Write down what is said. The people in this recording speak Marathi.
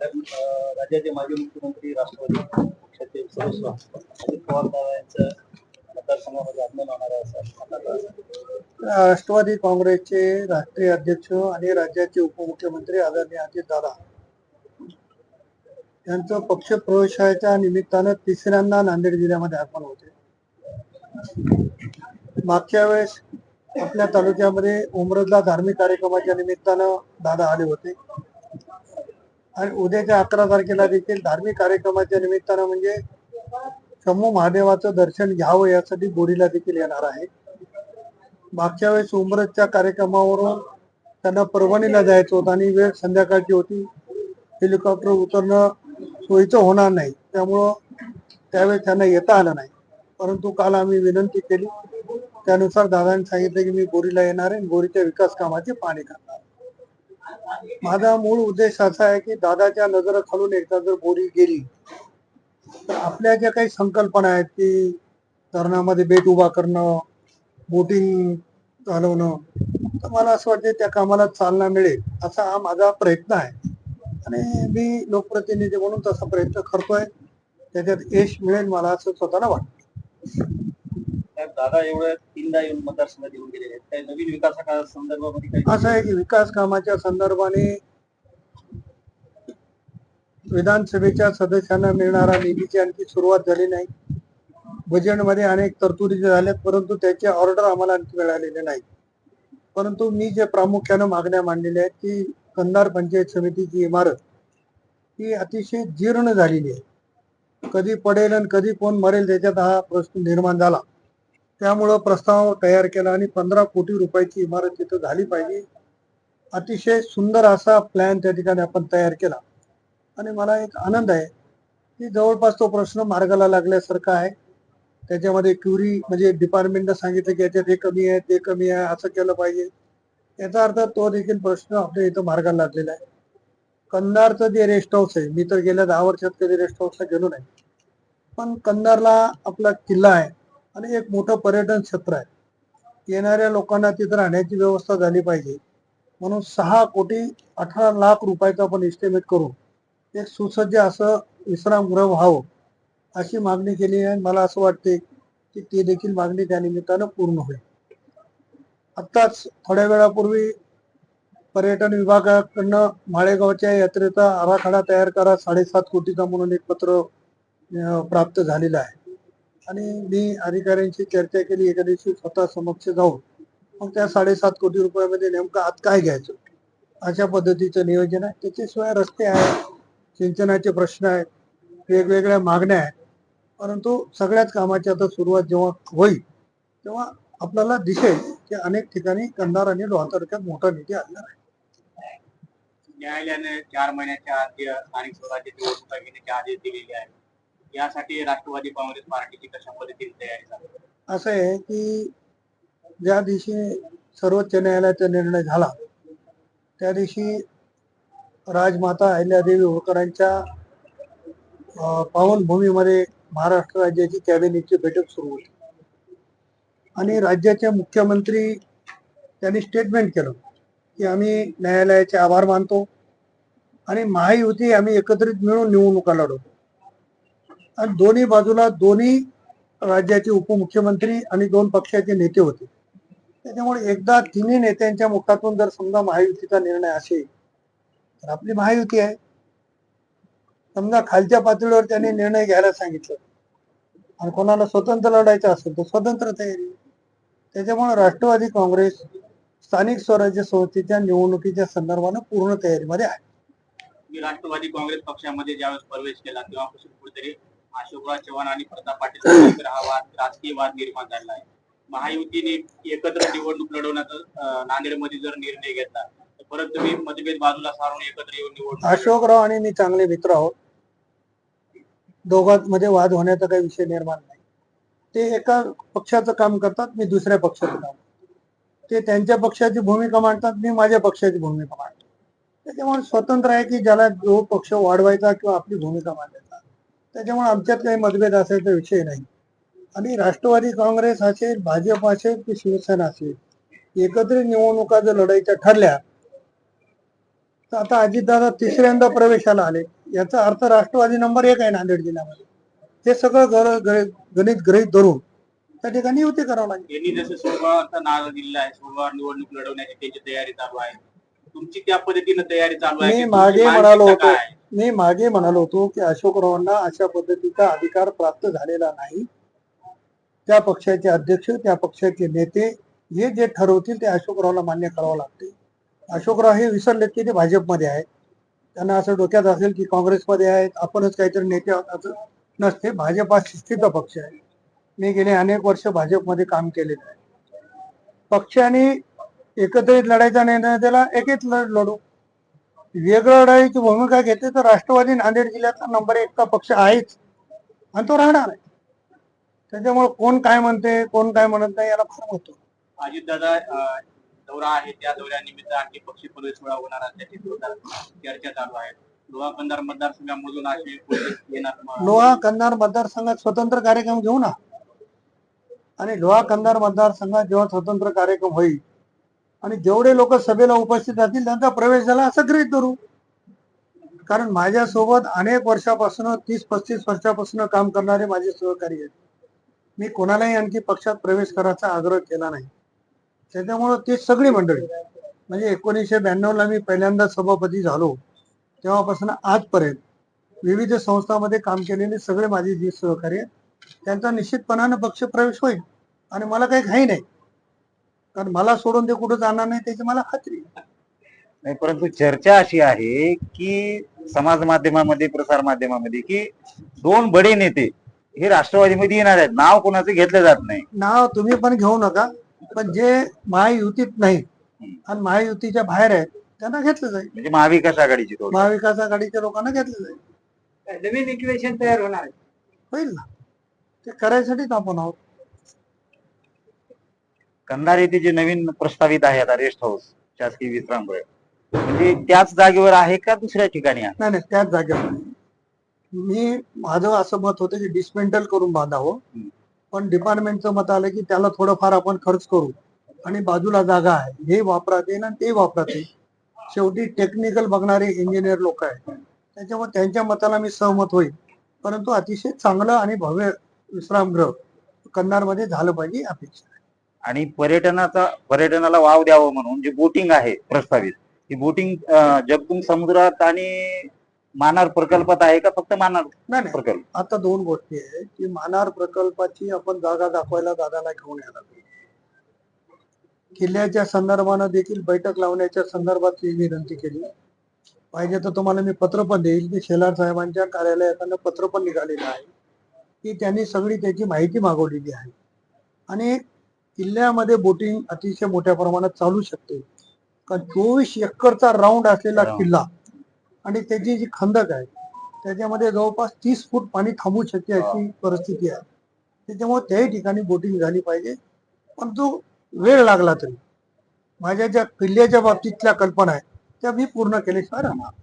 साहेब, राज्याचे माजी मुख्यमंत्री राष्ट्रवादी पक्षाचे सदस्य अजित पवार साहेबांचं मतदारसंघामध्ये आगमन होणार आहे असं राष्ट्रवादी काँग्रेसचे राष्ट्रीय अध्यक्ष आणि राज्याचे उपमुख्यमंत्री आदरणीय अजित दादा यांचं पक्ष प्रवेशाच्या निमित्तानं तिसऱ्यांदा नांदेड जिल्ह्यामध्ये आगमन होते. मागच्या वेळेस आपल्या तालुक्यामध्ये उमरदला धार्मिक कार्यक्रमाच्या निमित्तानं दादा आले होते. आणि उद्याच्या अकरा तारखेला देखील धार्मिक कार्यक्रमाच्या निमित्तानं म्हणजे शंभू महादेवाचं दर्शन घ्यावं यासाठी बोरीला देखील येणार आहे. मागच्या वेळेस उमरसच्या कार्यक्रमावरून त्यांना परभणीला जायचं होतं आणि वेळ संध्याकाळची होती. हेलिकॉप्टर उतरणं सोयीचं होणार नाही. त्यामुळं त्यावेळेस त्यांना येता आलं नाही. परंतु काल आम्ही विनंती केली. त्यानुसार दादांनी सांगितलं की मी बोरीला येणार आहे आणि बोरीच्या विकास कामाची पाहणी करणार माझा मूळ उद्देश असा आहे की दादाच्या नजरेखालून एकदा जर बोरी गेली तर आपल्या ज्या काही संकल्पना आहेत की धरणामध्ये बेट उभा करणं बोटिंग चालवणं तर मला असं वाटतं त्या कामाला चालना मिळेल असा हा माझा प्रयत्न आहे. आणि मी लोकप्रतिनिधी म्हणून तसा प्रयत्न करतोय. त्याच्यात यश मिळेल मला असं स्वतःला वाटतं. दादा एवढ्या तीनदा येऊन मतदारसंघात येऊन गेलेले आहेत. काही नवीन विकासा संदर्भामध्ये काही असं आहे की विकास कामाच्या संदर्भाने विधानसभेच्या सदस्यांना मिळणारा निधीची आणखी सुरुवात झाली नाही. बजेटमध्ये अनेक तरतुदी झाल्यात परंतु त्याचे ऑर्डर आम्हाला आणखी मिळालेले नाही परंतु मी जे प्रामुख्यानं मागण्या मांडलेल्या आहेत की कंधार पंचायत समितीची इमारत ही अतिशय जीर्ण झालेली आहे. कधी पडेल आणि कधी कोण मरेल त्याच्यात हा प्रश्न निर्माण झाला. त्यामुळं प्रस्ताव तयार केला आणि पंधरा कोटी रुपयाची इमारत तिथं झाली पाहिजे. अतिशय सुंदर असा प्लॅन त्या ठिकाणी आपण तयार केला. आणि मला एक आनंद आहे की जवळपास तो प्रश्न मार्गाला लागल्यासारखा आहे. त्याच्यामध्ये क्युरी म्हणजे डिपार्टमेंटनं सांगितलं की याच्यात हे कमी आहे ते कमी आहे असं केलं पाहिजे. याचा अर्थ तो देखील प्रश्न आपल्या इथं मार्गाला लागलेला आहे. कंदारचं जे रेस्ट हाऊस आहे मी तर गेल्या दहा वर्षात कधी रेस्ट हाऊसला गेलो नाही. पण कंदारला आपला किल्ला आहे. आणि एक मोठं पर्यटन क्षेत्र आहे. येणाऱ्या लोकांना तिथं राहण्याची व्यवस्था झाली पाहिजे. म्हणून सहा कोटी अठरा लाख रुपयाचा आपण एस्टिमेट करून एक सुसज्ज असं विश्रामगृह व्हावं अशी मागणी केली आहे मला असं वाटते की ती देखील मागणी त्या निमित्तानं पूर्ण होईल. आत्ताच थोड्या वेळापूर्वी पर्यटन विभागाकडनं माळेगावच्या यात्रेचा आराखडा तयार करा साडेसात कोटीचा म्हणून एक पत्र प्राप्त झालेलं आहे. आणि मी अधिकाऱ्यांशी चर्चा केली. एका दिवशी स्वतः समक्ष जाऊन मग त्या साडेसात कोटी रुपयामध्ये नेमकं आत काय घ्यायचं? अशा पद्धतीचं नियोजन आहे. त्याच्याशिवाय रस्ते आहेत सिंचनाचे प्रश्न आहेत वेगवेगळ्या मागण्या आहेत. परंतु सगळ्याच कामाची आता सुरुवात जेव्हा होईल तेव्हा आपल्याला दिसेल की अनेक ठिकाणी कंधार आणि लोहा तालुक्यात मोठा निधी आणणार आहे. न्यायालयाने चार महिन्याच्या आधी स्थानिक स्वराज्य निवडणुका घेण्याचे आदेश दिलेले आहेत. यासाठी राष्ट्रवादी काँग्रेस पार्टीची कशा पद्धतीने तयारी असं आहे की ज्या दिवशी सर्वोच्च न्यायालयाचा निर्णय झाला त्या दिवशी राजमाता अहिल्यादेवी होळकरांच्या पावनभूमीमध्ये महाराष्ट्र राज्याची कॅबिनेटची बैठक सुरू होती. आणि राज्याचे मुख्यमंत्री त्यांनी स्टेटमेंट केलं की आम्ही न्यायालयाचे आभार मानतो आणि महायुती आम्ही एकत्रित मिळून निवडणुका लढवतो. आणि दोन्ही बाजूला दोन्ही राज्याचे उपमुख्यमंत्री आणि दोन पक्षाचे नेते होते. त्याच्यामुळे एकदा तिन्ही नेत्यांच्या मुखातून जर समजा महायुतीचा निर्णय असेल तर आपली महायुती आहे. समजा खालच्या पातळीवर त्यांनी निर्णय घ्यायला सांगितलं. आणि कोणाला स्वतंत्र लढायचं असेल तर स्वतंत्र तयारी. त्याच्यामुळे राष्ट्रवादी काँग्रेस स्थानिक स्वराज्य संस्थेच्या निवडणुकीच्या संदर्भानं पूर्ण तयारीमध्ये आहे. मी राष्ट्रवादी काँग्रेस पक्षामध्ये ज्यावेळेस प्रवेश केला तेव्हापासून कुठेतरी अशोकराव चव्हाण आणि प्रताप पाटील हा वाद राजकीय वाद निर्माण झाला आहे. महायुतीने एकत्र निवडणूक लढवण्याचा नांदेडमध्ये जर निर्णय घेतला तर परत तुम्ही मतभेद बाजूला सारून एकत्र येऊन निवडणूक अशोकराव आणि मी चांगले मित्र आहोत. दोघांमध्ये वाद होण्याचा काही विषय निर्माण नाही. ते एका पक्षाचं काम करतात मी दुसऱ्या पक्षाचं काम करतो. ते त्यांच्या पक्षाची भूमिका मांडतात मी माझ्या पक्षाची भूमिका मांडतो. त्याच्यामुळे स्वतंत्र आहे की ज्याला जो पक्ष वाढवायचा किंवा आपली भूमिका मांडायचा. त्याच्यामुळे आमच्यात काही मतभेद असायचा विषय नाही. आणि राष्ट्रवादी काँग्रेस असेल भाजप असेल की शिवसेना असेल एकत्रित निवडणुका जर लढायच्या ठरल्या तर आता अजितदादा तिसऱ्यांदा प्रवेशाला आले. याचा अर्थ राष्ट्रवादी नंबर एक आहे नांदेड जिल्ह्यामध्ये. ते सगळं गर- गणित गृहीत धरून त्या ठिकाणी युती करावं लागेल. यांनी जसं सोमवारचा नारा दिलेला आहे सोमवार निवडणूक लढवण्याची त्यांची तयारी चालू आहे. तुमची त्या पद्धतीने तयारी चालू आहे मी मागे म्हणालो होतो? मी मागे म्हणालो होतो की अशोकरावांना अशा पद्धतीचा अधिकार प्राप्त झालेला नाही. त्या पक्षाचे अध्यक्ष त्या पक्षाचे नेते हे जे ठरवतील ते अशोकरावला मान्य करावं लागते. अशोकराव हे विसरलेत की ते भाजपमध्ये आहेत. त्यांना असं डोक्यात असेल की काँग्रेसमध्ये आहेत. आपणच काहीतरी नेते असं नसते. भाजप हा शिस्तीचा पक्ष आहे. मी गेले अनेक वर्ष भाजपमध्ये काम केलेलं आहे. पक्षाने एकत्रित लढायचा निर्णय दिला एकच लढ लढू. वेगळं लढाईची भूमिका घेते? तर राष्ट्रवादी नांदेड जिल्ह्याचा नंबर एकचा पक्ष आहेच. आणि तो राहणार आहे. त्याच्यामुळे कोण काय म्हणते कोण काय म्हणत नाही याला फार होतो अजितदादा दौरा आहे त्या दौऱ्यानिमित्त आणखी पक्ष प्रवेश सोहळा होणार जोरदार चर्चा चालू आहे. लोहा कंधार मतदारसंघामधून कोणते येणार? लोहा कंधार मतदारसंघात स्वतंत्र कार्यक्रम घेऊ ना. आणि लोहा कंधार मतदारसंघात जेव्हा स्वतंत्र कार्यक्रम होईल आणि जेवढे लोक सभेला उपस्थित राहतील त्यांचा प्रवेश झाला असं गृहित धरू. कारण माझ्यासोबत अनेक वर्षापासून तीस पस्तीस वर्षापासून काम करणारे माझे सहकारी आहेत. मी कोणालाही आणखी पक्षात प्रवेश करायचा आग्रह केला नाही. त्याच्यामुळं ती सगळी मंडळी म्हणजे एकोणीसशे ब्याण्णवला मी पहिल्यांदा सभापती झालो. तेव्हापासून आजपर्यंत विविध संस्थांमध्ये काम केलेले सगळे माझे जे सहकारी आहेत त्यांचा निश्चितपणानं पक्ष प्रवेश होईल. आणि मला काही घाई नाही. कारण मला सोडून ते कुठं जाणार नाही त्याची मला खात्री आहे. नाही परंतु चर्चा अशी आहे की समाज माध्यमामध्ये प्रसार माध्यमामध्ये की दोन बडे नेते हे राष्ट्रवादीमध्ये येणार आहेत. नाव कोणाचं घेतलं जात नाही. नाव तुम्ही पण घेऊ नका पण जे महायुतीत नाहीत आणि महायुतीच्या बाहेर आहेत त्यांना घेतलं जाईल. म्हणजे महाविकास आघाडीची थोडी. महाविकास आघाडीच्या लोकांना घेतलं जाईल. नवीन इक्वेशन तयार होणार आहे. होईल ना. ते करायसाठीच आपण आहोत. कंधार येथे जे नवीन प्रस्तावित आहे आता रेस्ट हाऊस शासकीय विश्रामगृह म्हणजे त्याच जागेवर आहे का दुसऱ्या ठिकाणी आहे? नाही नाही त्याच जागेवर नाही. मी माझं असं मत होतं की डिस्मेंटल करून बांधावं हम्म. पण डिपार्टमेंटचं मत आलं की त्याला थोडंफार आपण खर्च करू. आणि बाजूला जागा आहे. हे वापरात येईल आणि ते वापरात येईल शेवटी टेक्निकल बघणारे इंजिनियर लोक आहेत. त्याच्यामुळे त्यांच्या मताला मी सहमत होईल. परंतु अतिशय चांगलं आणि भव्य विश्रामगृह कन्नारमध्ये झालं पाहिजे ही अपेक्षा आहे. आणि पर्यटनाचा पर्यटनाला वाव द्यावं म्हणून जे बोटिंग आहे प्रस्तावित ही बोटिंग जगतुंग समुद्रात आणि मानार प्रकल्पात आहे का फक्त मानार प्रकल्प? आता दोन गोष्टी आहेत की मानार प्रकल्पाची आपण जागा दाखवायला दादाला घेऊन यायला पाहिजे. किल्ल्याच्या संदर्भानं देखील बैठक लावण्याच्या संदर्भात मी विनंती केली. पाहिजे तर तुम्हाला मी पत्र पण देईल की शेलार साहेबांच्या कार्यालयाकडनं पत्र पण निघालेलं आहे. की त्यांनी सगळी त्याची माहिती मागवलेली आहे. आणि किल्ल्यामध्ये बोटिंग अतिशय मोठ्या प्रमाणात चालू शकते. कारण चोवीस एकरचा राऊंड असलेला. किल्ला आणि त्याची जी खंदक आहे त्याच्यामध्ये जवळपास तीस फूट पाणी थांबू शकते अशी परिस्थिती आहे. त्याच्यामुळे त्याही ठिकाणी बोटिंग झाली पाहिजे. पण तो वेळ लागला तरी. माझ्या ज्या किल्ल्याच्या बाबतीतल्या कल्पना आहेत त्या मी पूर्ण केल्याशिवाय राहणार.